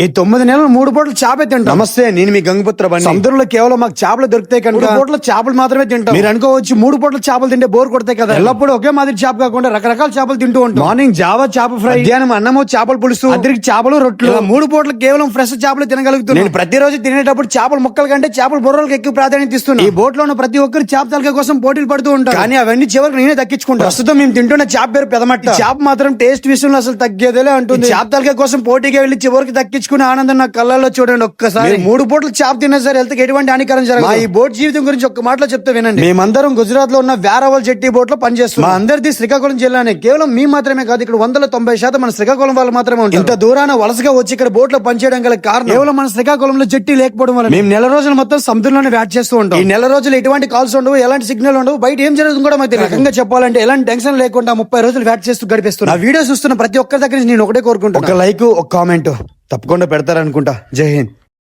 ఈ తొమ్మిది నెలలు మూడు పూటలు చేపే తింటాం. నమస్తే నేను మీ గంగపుత్ర బండి. సముద్రంలో కేవలం మాకు చేపలు దొరుకుతాయి కనుక పూటలు చేపలు మాత్రమే తింటాం. మీరు అనుకోవచ్చు మూడు పూటలు చేపలు తింటే బోర్ కొడతాయి కదా. ఎల్లప్పుడూ ఒకే మాదిరి చేప కాకుండా రకరకాల చేపలు తింటూ ఉంటాం. మార్నింగ్ జావా చేప ఫ్రై మధ్యాహ్నం అన్నము చేపల పులుసు అద్దరికి చేపలు రొట్లు. మూడు పూటలు కేవలం ఫ్రెష్ చేపలు తినగలుగుతున్నాను నేను ప్రతిరోజు తినేటప్పుడు చేపల ముక్కల కంటే చేపల బుర్రలకు ఎక్కువ ప్రాధాన్యత ఇస్తున్నాను. ఈ బోట్లో ఉన్న ప్రతి ఒక్కరు చేప తలక కోసం పోటీలు పడుతూ ఉంటారు. కానీ అవన్నీ చివరికి నేనే దక్కించుకుంటాను. ప్రస్తుతం మేము తింటున్న చేప పేరు పెదమట్ట. చేప మాత్రం టేస్ట్ విషయంలో అసలు తగ్గేదేలే అంటుంది. చేప తలక కోసం పోటీగా వెళ్ళి చివరికి దక్కించుకునే ఆనందం నా కళ్ళల్లో చూడండి ఒక్కసారి. మూడు పూటలు చేప తిన్నా సరే హెల్త్ ఎటువంటి హానికరం జరగదు. ఈ బోట్ జీవితం గురించి ఒక్క మాటలో చెప్తే వినండి. మేమందరం గుజరాత్లో ఉన్న వేరవల్ జెట్టి బోట్లో పనిచేస్తాం మా అందరిది శ్రీకాకుళం జిల్లానే. కేవలం మీ మాత్రమే కాదు ఇక్కడ వందల తొంభై శాతం మన శ్రీకాకుళం వాళ్ళు మాత్రమే ఉంటారు. ఇంత దూరాన వలసగా వచ్చి ఇక్కడ బోట్లో పనిచేయడం గల కారణం. కేవలం మన శ్రీకాకుళంలో జట్టి లేకపోవడం వల్ల మేము నెల రోజులు మొత్తం సముద్రంలోనే వ్యాట్ చేస్తూ ఉంటాం. ఈ నెల రోజులు ఎటువంటి కాల్స్ ఉండవు ఎలాంటి సిగ్నల్ ఉండవు బయట ఏం జరుగుతుంది కూడా మాకు తెలియదు. రకంగా చెప్పాలంటే ఎలాంటి టెన్షన్ లేకుండా ముప్పై రోజులు వ్యాట్ చేస్తూ గడిపిస్తున్నా. ఆ వీడియో చూస్తున్న ప్రతి ఒక్కరి దగ్గర నుంచి నేను ఒకటే కోరుకుంటాను ఒక లైక్ ఒక కామెంట్. తప్పకుండా పెడతారనుకుంటా. జై హింద్.